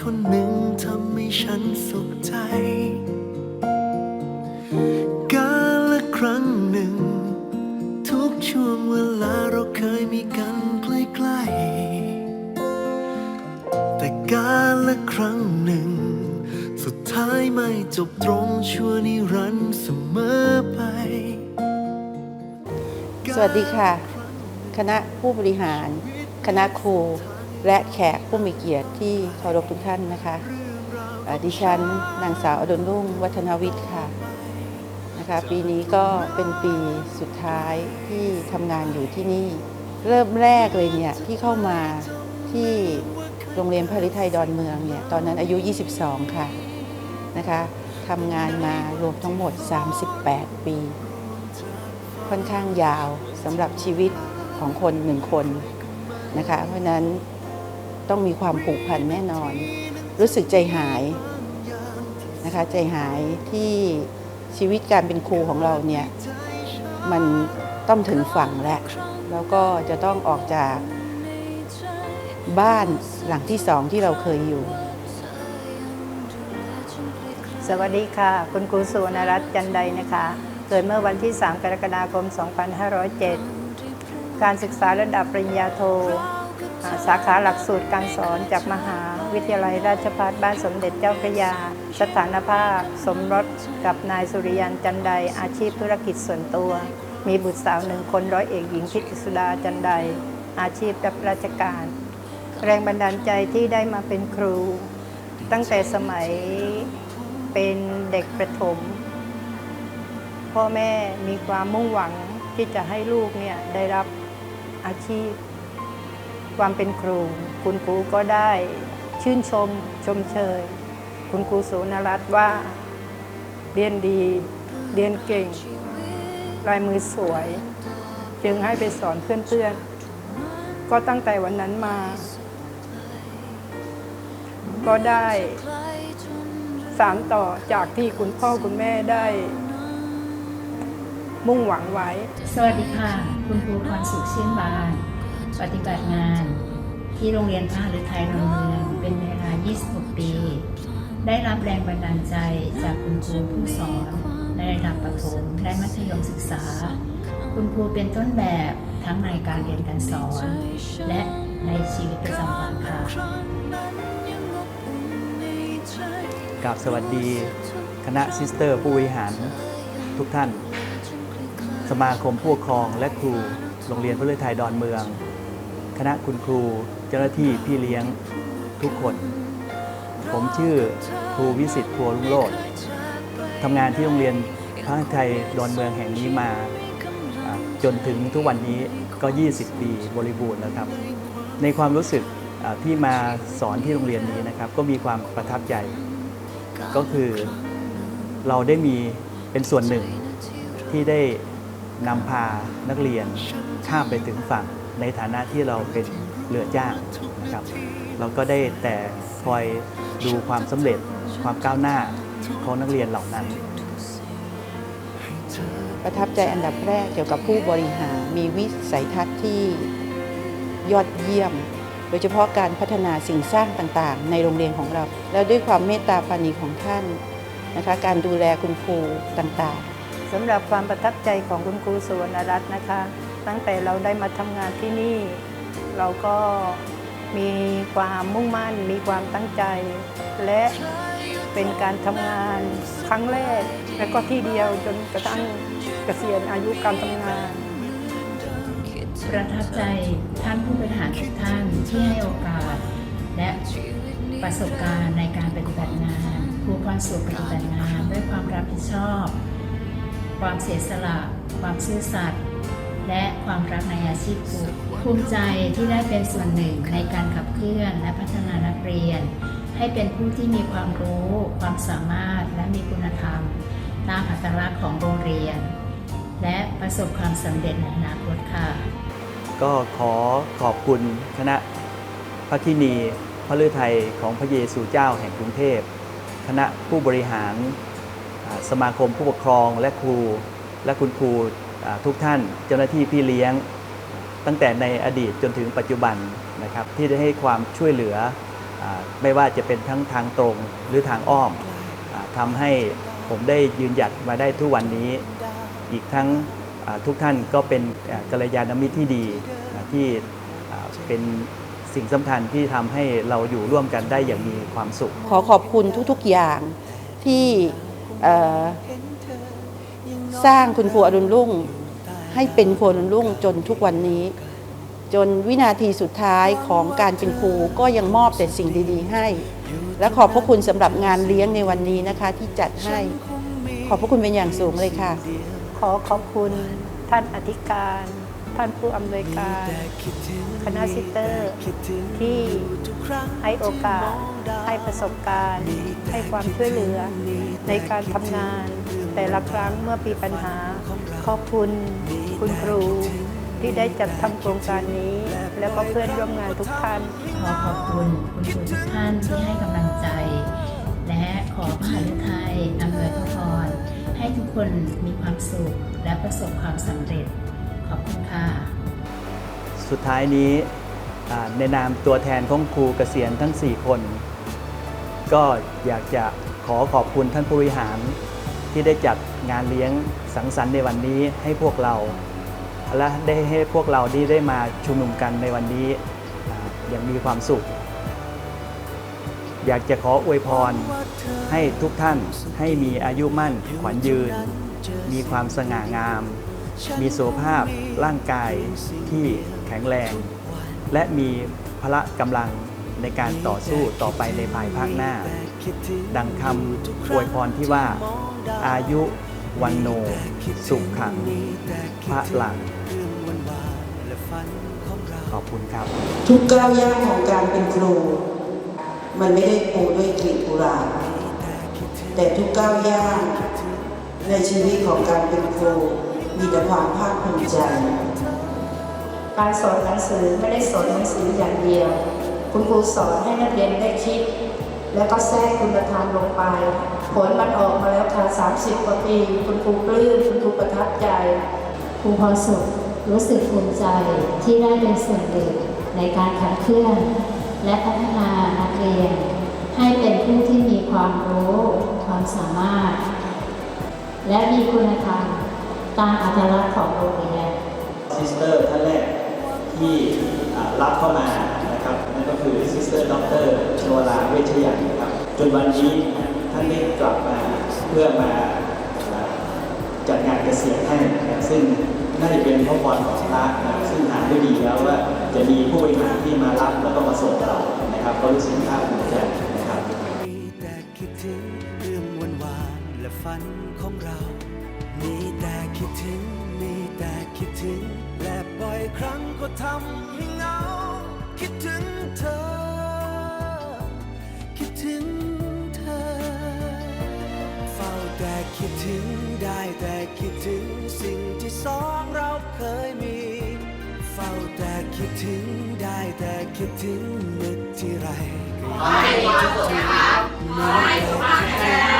คนหนึ่งทำให้ฉันสุขใจ กาละครั้งหนึ่ง ทุกช่วงเวลาเราเคยมีกันใกล้ๆ แต่กาละครั้งหนึ่ง สุดท้ายไม่จบตรงชั่วนิรันดร์เสมอไป สวัสดีค่ะ คณะผู้บริหาร คณะครู และแขกผู้มีเกียรติที่เคารพทุกท่านนะคะดิฉันนางสาวอดลรุ่งวัฒนวิทย์ค่ะนะคะปีนี้ก็เป็นปีสุดท้ายที่ทำงานอยู่ที่นี่ เริ่มแรกเลยเนี่ยที่เข้ามาที่โรงเรียนพริไทยดอนเมืองเนี่ยตอนนั้นอายุ 22 ค่ะนะคะทำงานมารวมทั้งหมด 38 ปี ค่อนข้างยาวสำหรับชีวิตของคนหนึ่งคนนะคะเพราะนั้น ต้องมีความผูกพันแน่นอน รู้สึกใจหายนะคะใจหายที่ชีวิตการเป็นครูของเราเนี่ยมันต้องถึงฝั่งแล้วแล้วก็จะต้องออกจากบ้านหลังที่สองที่เราเคยอยู่ สวัสดีค่ะ คุณครูสุวรรณรัตน์จันไดนะคะ เกิดเมื่อวันที่ 3 กรกฎาคม 2507 การศึกษาระดับปริญญาโท สาขาหลักสูตรการสอนจากมหาวิทยาลัยราชภัฏบ้านสมเด็จเจ้าพระยา สถานภาพ สมรสกับนายสุริยันจันไดอาชีพธุรกิจส่วนตัว มีบุตรสาวหนึ่งคนร้อยเอกหญิงทิติสุดาจันไดอาชีพรับราชการ แรงบันดาลใจที่ได้มาเป็นครู ตั้งแต่สมัยเป็นเด็กประถม พ่อแม่มีความมุ่งหวังที่จะให้ลูกเนี่ยได้รับอาชีพ ความเป็นครู คุณครูก็ได้ชื่นชมชมเชย คุณครูสุนรัตน์ว่า เรียนดี เรียนเก่ง ลายมือสวย จึงให้ไปสอนเพื่อนๆ ก็ตั้งแต่วันนั้นมา ก็ได้สารต่อจากที่คุณพ่อคุณแม่ได้ มุ่งหวังไว้ สวัสดีค่ะ คุณครูพรสุขเชื่นบาน ปฏิบัติงานที่โรงเรียนพระฤทัยดอนเมืองเป็นเวลา 26 ปี ได้รับแรงบันดาลใจจากคุณครูผู้สอนในระดับประถมและมัธยมศึกษา คุณครูเป็นต้นแบบทั้งในการเรียนการสอน และในชีวิตประจำวันค่ะกับสวัสดีคณะซิสเตอร์ผู้บริหารทุกท่าน สมาคมผู้ปกครองและครูโรงเรียนพระฤทัยดอนเมือง คณะคุณครูเจ้าหน้าที่พี่เลี้ยงทุกคน ผมชื่อครูวิสิตพัวลุงโลดทำงานที่โรงเรียนพระฤทัยดอนเมืองแห่งนี้มา จนถึงทุกวันนี้ก็ 20 ปีบริบูรณ์แล้วครับ ในความรู้สึกที่มาสอนที่โรงเรียนนี้นะครับ ก็มีความประทับใจ ก็คือเราได้มีเป็นส่วนหนึ่งที่ได้นำพานักเรียนข้ามไปถึงฝั่ง ในฐานะที่เราเป็นเรือจ้างนะครับเราก็ได้แต่คอยดูความสำเร็จความก้าวหน้าของนักเรียนเหล่านั้น ประทับใจอันดับแรกเกี่ยวกับผู้บริหารมีวิสัยทัศน์ที่ยอดเยี่ยม โดยเฉพาะการพัฒนาสิ่งสร้างต่างๆ ในโรงเรียนของเรา แล้วด้วยความเมตตาปราณีของท่านนะคะการดูแลคุณครูต่างๆสำหรับความประทับใจของคุณครูสุวรรณรัตน์นะคะ ตั้งแต่เราได้มาทำงานที่นี่ เราก็มีความมุ่งมั่น มีความตั้งใจ และเป็นการทำงานครั้งแรก และก็ที่เดียวจนกระทั่งเกษียณอายุการทำงาน ประทับใจท่านผู้บริหารทุกท่านที่ให้โอกาส และประสบการณ์ในการปฏิบัติงานครูพรสุขปฏิบัติงานด้วยความรับผิดชอบ ความเสียสละ ความซื่อสัตย์ และความรักในอาชีพครูภูมิใจที่ได้เป็นส่วนหนึ่งในการขับเคลื่อนและพัฒนานักเรียน ให้เป็นผู้ที่มีความรู้ ความสามารถและมีคุณธรรม ตามอัตลักษณ์ของโรงเรียน และประสบความสำเร็จในอนาคตค่ะ ก็ขอขอบคุณคณะพระทินีพระฤทัยของพระเยซูเจ้าแห่งกรุงเทพ คณะผู้บริหารสมาคมผู้ปกครองและครูและคุณครู ทุกท่านเจ้าหน้าที่พี่เลี้ยง ตั้งแต่ในอดีตจนถึงปัจจุบันนะครับที่ได้ให้ความช่วยเหลืออไม่ว่าจะเป็นทั้งทางตรงหรือทางอ้อมอทำให้ผมได้ยืนหยัดมาได้ทุกวันนี้ อีกทั้งทุกท่านก็เป็นกัลยาณมิตรที่ดีที่เป็นสิ่งสำคัญที่ทำให้เราอยู่ร่วมกันได้อย่างมีความสุข ขอขอบคุณทุกๆอย่างที่ สร้างคุณครูอรุณรุ่ง ให้เป็นครูอรุณรุ่งจนทุกวันนี้ จนวินาทีสุดท้ายของการเป็นครูก็ยังมอบแต่สิ่งดี ๆ ให้ และขอบพระคุณสำหรับงานเลี้ยงในวันนี้นะคะ ที่จัดให้ขอบพระคุณเป็นอย่างสูงเลยค่ะ ขอขอบคุณท่านอธิการ ท่านผู้อำนวยการ คณะซิสเตอร์ ที่ให้โอกาสให้ประสบการณ์ ให้ความช่วยเหลือในการทำงาน แต่ละครั้งเมื่อมีปัญหา ขอบคุณคุณครูที่ได้จัดทำโครงการนี้ แล้วก็เพื่อนร่วมงานทุกท่าน ขอขอบคุณคุณครูทุกท่านที่ให้กำลังใจ และขอพระฤทัยอำนวยพระพรให้ทุกคนมีความสุขและประสบความสำเร็จ ขอบคุณค่ะ สุดท้ายนี้อ่าในนามตัวแทนของครูเกษียณทั้ง 4 คน ก็อยากจะขอขอบคุณท่านผู้บริหาร ที่ได้จัดงานเลี้ยงสังสรรค์ในวันนี้ให้พวกเรา และได้ให้พวกเราที่ได้มาชุมนุมกันในวันนี้อย่างมีความสุข อยากจะขออวยพรให้ทุกท่านให้มีอายุมั่นขวัญยืน มีความสง่างาม มีสุขภาพร่างกายที่แข็งแรง และมีพละกำลังในการต่อสู้ต่อไปในภายภาคหน้า ดังคำอวยพรที่ว่า อายุวันโน สุขขัง พระหลัง ขอบคุณครับ ทุกก้าวย่างของการเป็นครู มันไม่ได้ปูด้วยกลีบกุหลาบแต่ทุกก้าวย่างในชีวิตของการเป็นครูมีแต่ความภาคภูมิใจ การสอนหนังสือไม่ได้สอนหนังสืออย่างเดียว คุณครูสอนให้นักเรียนได้คิด แล้วก็แทรกคุณธรรมลงไป ผลมันออกมาแล้วค่ะ 30 กว่าปี คุณครูปลื้มคุณครูประทับใจ ครูพรสุขรู้สึกภูมิใจที่ได้เป็นส่วนหนึ่งในการขับเคลื่อน และพัฒนานักเรียน ให้เป็นผู้ที่มีความรู้ ความสามารถ และมีคุณธรรมตามอัตลักษณ์ของโรงเรียนซิสเตอร์ท่านแรกที่รับเข้ามานะครับนั่นก็คือซิสเตอร์ด็อกเตอร์ ชวราเวชยันต์นะครับจนวันนี้ท่านได้กลับมาเพื่อมาจัดงานเกษียณให้นะครับซึ่งน่าจะเป็นพระพรของพระนะซึ่งหาได้ดีแล้วว่าจะมีผู้บริหารที่มารับแล้วก็มาส่งเรานะครับก็รู้สึกภาคภูมิใจนะครับมีแต่คิดถึงเรื่องวันวานและฝันของเรา มีแต่คิดถึง มีแต่คิดถึง และบ่อยครั้งก็ทำให้เหงา คิดถึงเธอ คิดถึงสิ่งที่สองเราเคยมี เฝ้าแต่คิดถึงได้แต่คิดถึงนึกที่ไร ขอให้มีความสุขนะครับ ขอให้สุขมากแค่